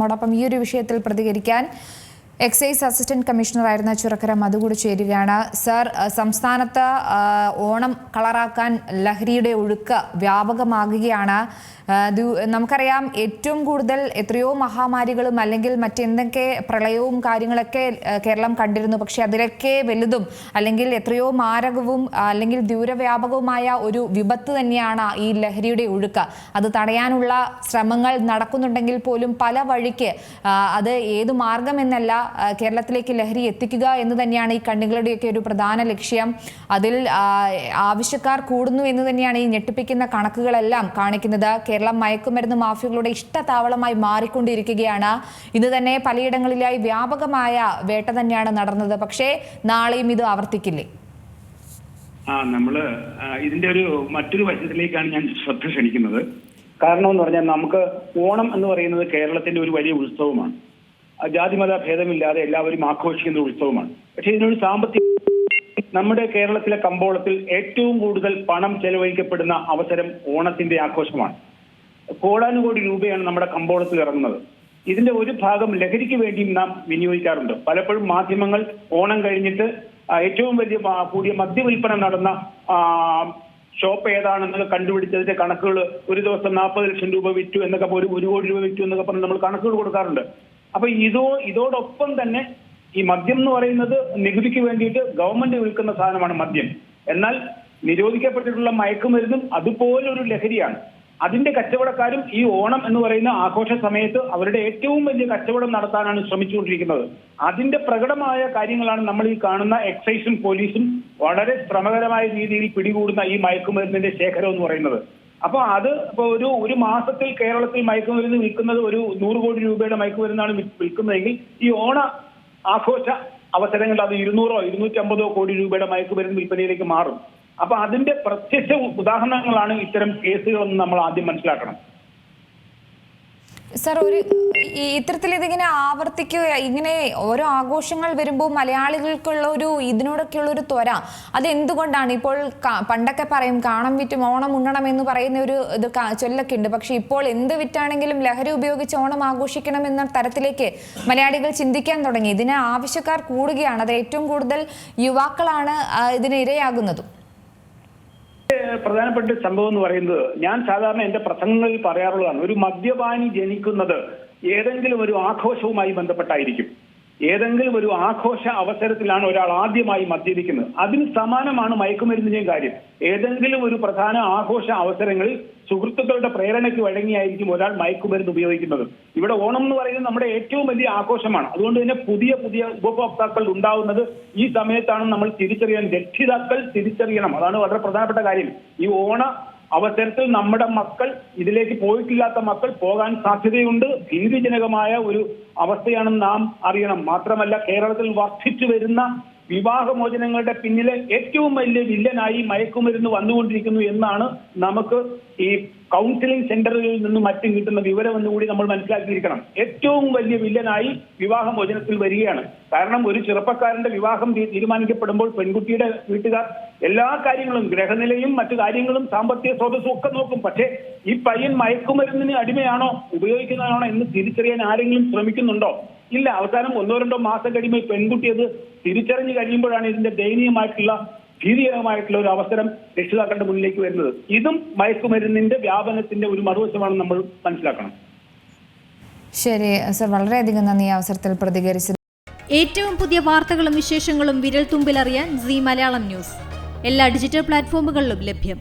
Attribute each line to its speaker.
Speaker 1: നമ്മോടൊപ്പം ഈ ഒരു വിഷയത്തിൽ പ്രതികരിക്കാൻ എക്സൈസ് അസിസ്റ്റന്റ് കമ്മീഷണറായിരുന്ന ചുരക്കര മധുകൂട് ചേരുകയാണ്. സർ സംസ്ഥാനത്ത് ഓണം കളറാക്കാൻ ലഹരിയുടെ ഒഴുക്ക് വ്യാപകമാകുകയാണ്. നമുക്കറിയാം ഏറ്റവും കൂടുതൽ എത്രയോ മഹാമാരികളും അല്ലെങ്കിൽ മറ്റെന്തൊക്കെ പ്രളയവും കാര്യങ്ങളൊക്കെ കേരളം കണ്ടിരുന്നു. പക്ഷേ അതിലൊക്കെ വലുതും അല്ലെങ്കിൽ എത്രയോ മാരകവും അല്ലെങ്കിൽ ദൂരവ്യാപകവുമായ ഒരു വിപത്ത് തന്നെയാണ് ഈ ലഹരിയുടെ ഒഴുക്ക്. അത് തടയാനുള്ള ശ്രമങ്ങൾ നടക്കുന്നുണ്ടെങ്കിൽ പോലും പല വഴിക്ക് അത് ഏത് മാർഗമെന്നല്ല കേരളത്തിലേക്ക് ലഹരി എത്തിക്കുക എന്ന് തന്നെയാണ് ഈ കണ്ണികളുടെയൊക്കെ ഒരു പ്രധാന ലക്ഷ്യം. അതിൽ ആവശ്യക്കാർ കൂടുന്നു എന്ന് തന്നെയാണ് ഈ ഞെട്ടിപ്പിക്കുന്ന കണക്കുകളെല്ലാം കാണിക്കുന്നത്. കേരളം മയക്കുമരുന്ന് മാഫിയകളുടെ ഇഷ്ടതാവളമായി മാറിക്കൊണ്ടിരിക്കുകയാണ്. ഇന്ന് തന്നെ പലയിടങ്ങളിലായി വ്യാപകമായ വേട്ട തന്നെയാണ് നടന്നത്. പക്ഷേ നാളെയും ഇത് ആവർത്തിക്കില്ലേ?
Speaker 2: ആ നമ്മൾ ഇതിന്റെ ഒരു മറ്റൊരു വശത്തിലേക്കാണ് ഞാൻ ശ്രദ്ധ ക്ഷണിക്കുന്നത്. കാരണം എന്ന് പറഞ്ഞാൽ നമുക്ക് ഓണം എന്ന് പറയുന്നത് കേരളത്തിന്റെ ഒരു വലിയ ഉത്സവമാണ്. ജാതിമത ഭേദമില്ലാതെ എല്ലാവരും ആഘോഷിക്കുന്ന ഉത്സവമാണ്. പക്ഷേ ഇതിനൊരു സാമ്പത്തിക നമ്മുടെ കേരളത്തിലെ കമ്പോളത്തിൽ ഏറ്റവും കൂടുതൽ പണം ചെലവഴിക്കപ്പെടുന്ന അവസരം ഓണത്തിന്റെ ആഘോഷമാണ്. കോടാനുകോടി രൂപയാണ് നമ്മുടെ കമ്പോളത്തിൽ ഇറങ്ങുന്നത്. ഇതിന്റെ ഒരു ഭാഗം ലഹരിക്ക് വേണ്ടിയും നാം വിനിയോഗിക്കാറുണ്ട്. പലപ്പോഴും മാധ്യമങ്ങൾ ഓണം കഴിഞ്ഞിട്ട് ഏറ്റവും വലിയ കൂടിയ മദ്യവിൽപ്പന നടന്ന ഷോപ്പ് ഏതാണെന്നൊക്കെ കണ്ടുപിടിച്ചതിന്റെ കണക്കുകൾ ഒരു ദിവസം നാൽപ്പത് ലക്ഷം രൂപ വിറ്റു എന്നൊക്കെ ഒരു ഒരു കോടി രൂപ വിറ്റു എന്നൊക്കെ പറഞ്ഞ് നമ്മൾ കണക്കുകൾ കൊടുക്കാറുണ്ട്. അപ്പൊ ഇതോ ഇതോടൊപ്പം തന്നെ ഈ മദ്യം എന്ന് പറയുന്നത് നികുതിക്ക് വേണ്ടിയിട്ട് ഗവൺമെന്റ് വിൽക്കുന്ന സാധനമാണ് മദ്യം. എന്നാൽ നിരോധിക്കപ്പെട്ടിട്ടുള്ള മയക്കുമരുന്നും അതുപോലൊരു ലഹരിയാണ്. അതിന്റെ കച്ചവടക്കാരും ഈ ഓണം എന്ന് പറയുന്ന ആഘോഷ സമയത്ത് അവരുടെ ഏറ്റവും വലിയ കച്ചവടം നടത്താനാണ് ശ്രമിച്ചുകൊണ്ടിരിക്കുന്നത്. അതിന്റെ പ്രകടമായ കാര്യങ്ങളാണ് നമ്മൾ ഈ കാണുന്ന എക്സൈസും പോലീസും വളരെ ശ്രമകരമായ രീതിയിൽ പിടികൂടുന്ന ഈ മയക്കുമരുന്നിന്റെ ശേഖരം എന്ന് പറയുന്നത്. അപ്പൊ അത് ഇപ്പൊ ഒരു ഒരു മാസത്തിൽ കേരളത്തിൽ മയക്കുമരുന്ന് വിൽക്കുന്നത് ഒരു നൂറ് കോടി രൂപയുടെ മയക്കുമരുന്നാണ് വിൽക്കുന്നതെങ്കിൽ ഈ ഓണ ആഘോഷ അവസരങ്ങളിൽ അത് ഇരുന്നൂറോ ഇരുന്നൂറ്റമ്പതോ കോടി രൂപയുടെ മയക്കുമരുന്ന് വിൽപ്പനയിലേക്ക് മാറും. അപ്പൊ അതിന്റെ പ്രത്യക്ഷ ഉദാഹരണങ്ങളാണ് ഇത്തരം കേസുകളെന്ന് നമ്മൾ ആദ്യം മനസ്സിലാക്കണം.
Speaker 1: സർ ഒരു ഇത്തരത്തിൽ ഇതിങ്ങനെ ആവർത്തിക്കുക ഇങ്ങനെ ഓരോ ആഘോഷങ്ങൾ വരുമ്പോൾ മലയാളികൾക്കുള്ള ഒരു ഇതിനോടൊക്കെയുള്ള ഒരു ത്വര അതെന്തുകൊണ്ടാണ്? ഇപ്പോൾ പണ്ടൊക്കെ പറയും കാണം വിറ്റും ഓണം ഉണ്ണണം എന്ന് പറയുന്ന ഒരു ഇത് ചൊല്ലൊക്കെ ഉണ്ട്. പക്ഷെ ഇപ്പോൾ എന്ത് വിറ്റാണെങ്കിലും ലഹരി ഉപയോഗിച്ച് ഓണം ആഘോഷിക്കണം എന്ന തരത്തിലേക്ക് മലയാളികൾ ചിന്തിക്കാൻ തുടങ്ങി. ഇതിന് ആവശ്യക്കാർ കൂടുകയാണ്. അത് ഏറ്റവും കൂടുതൽ യുവാക്കളാണ് ഇതിന് ഇരയാകുന്നതും.
Speaker 2: പ്രധാനപ്പെട്ട സംഭവം എന്ന് പറയുന്നത് ഞാൻ സാധാരണ എന്റെ പ്രസംഗങ്ങളിൽ പറയാറുള്ളതാണ്. ഒരു മദ്യപാനി ജനിക്കുന്നത് ഏതെങ്കിലും ഒരു ആഘോഷവുമായി ബന്ധപ്പെട്ടായിരിക്കും. ഏതെങ്കിലും ഒരു ആഘോഷ അവസരത്തിലാണ് ഒരാൾ ആദ്യമായി മദ്യപിക്കുന്നത് അതിന് സമാനമാണ് മയക്കുമരുന്നിന്റെയും കാര്യം. ഏതെങ്കിലും ഒരു പ്രധാന ആഘോഷ അവസരങ്ങളിൽ സുഹൃത്തുക്കളുടെ പ്രേരണയ്ക്ക് വഴങ്ങിയായിരിക്കും ഒരാൾ മയക്കുമരുന്ന് ഉപയോഗിക്കുന്നത്. ഇവിടെ ഓണം എന്ന് പറയുന്നത് നമ്മുടെ ഏറ്റവും വലിയ ആഘോഷമാണ്. അതുകൊണ്ട് തന്നെ പുതിയ പുതിയ ഉപഭോക്താക്കൾ ഉണ്ടാവുന്നത് ഈ സമയത്താണ് നമ്മൾ തിരിച്ചറിയാൻ. രക്ഷിതാക്കൾ തിരിച്ചറിയണം. അതാണ് വളരെ പ്രധാനപ്പെട്ട കാര്യം. ഈ ഓണ അവസരത്തിൽ നമ്മുടെ മക്കൾ ഇതിലേക്ക് പോയിട്ടില്ലാത്ത മക്കൾ പോകാൻ സാധ്യതയുണ്ട്. ഭീതിജനകമായ ഒരു അവസ്ഥയാണെന്ന് നാം അറിയണം. മാത്രമല്ല കേരളത്തിൽ വർദ്ധിച്ചു വരുന്ന വിവാഹമോചനങ്ങളുടെ പിന്നിലെ ഏറ്റവും വലിയ വില്ലനായി മയക്കുമരുന്ന് വന്നുകൊണ്ടിരിക്കുന്നു എന്നാണ് നമുക്ക് ഈ കൗൺസിലിംഗ് സെന്ററുകളിൽ നിന്നും മറ്റും കിട്ടുന്ന വിവരം എന്നുകൂടി നമ്മൾ മനസ്സിലാക്കിയിരിക്കണം. ഏറ്റവും വലിയ വില്ലനായി വിവാഹമോചനത്തിൽ വരികയാണ്. കാരണം ഒരു ചെറുപ്പക്കാരന്റെ വിവാഹം തീരുമാനിക്കപ്പെടുമ്പോൾ പെൺകുട്ടിയുടെ വീട്ടുകാർ എല്ലാ കാര്യങ്ങളും ഗ്രഹനിലയും മറ്റു കാര്യങ്ങളും സാമ്പത്തിക സ്രോതസ്സും ഒക്കെ നോക്കും. പക്ഷേ ഈ പയ്യൻ മയക്കുമരുന്നിന് അടിമയാണോ ഉപയോഗിക്കുന്നതാണോ എന്ന് തിരിച്ചറിയാൻ ആരെങ്കിലും ശ്രമിക്കുന്നുണ്ടോ? ഇല്ല അവസാനം ഒന്നോ രണ്ടോ മാസം കഴിയുമ്പോൾ ഈ പെൺകുട്ടി അത് തിരിച്ചറിഞ്ഞു കഴിയുമ്പോഴാണ് ഇതിന്റെ ദയനീയമായിട്ടുള്ള ഭീതികരമായിട്ടുള്ള ഒരു അവസരം രക്ഷിതാക്കളുടെ മുന്നിലേക്ക് വരുന്നത്. ഇതും മയക്കുമരുന്നിന്റെ വ്യാപനത്തിന്റെ ഒരു മറുവശമാണ് നമ്മൾ മനസ്സിലാക്കണം.
Speaker 1: ശരി സർ വളരെയധികം നന്ദി ഈ അവസരത്തിൽ പ്രതികരിച്ചത്
Speaker 3: ഏറ്റവും പുതിയ വാർത്തകളും വിശേഷങ്ങളും വിരൽ തുമ്പിലറിയാൻ സി മലയാളം ന്യൂസ്. എല്ലാ ഡിജിറ്റൽ പ്ലാറ്റ്ഫോമുകളിലും ലഭ്യം.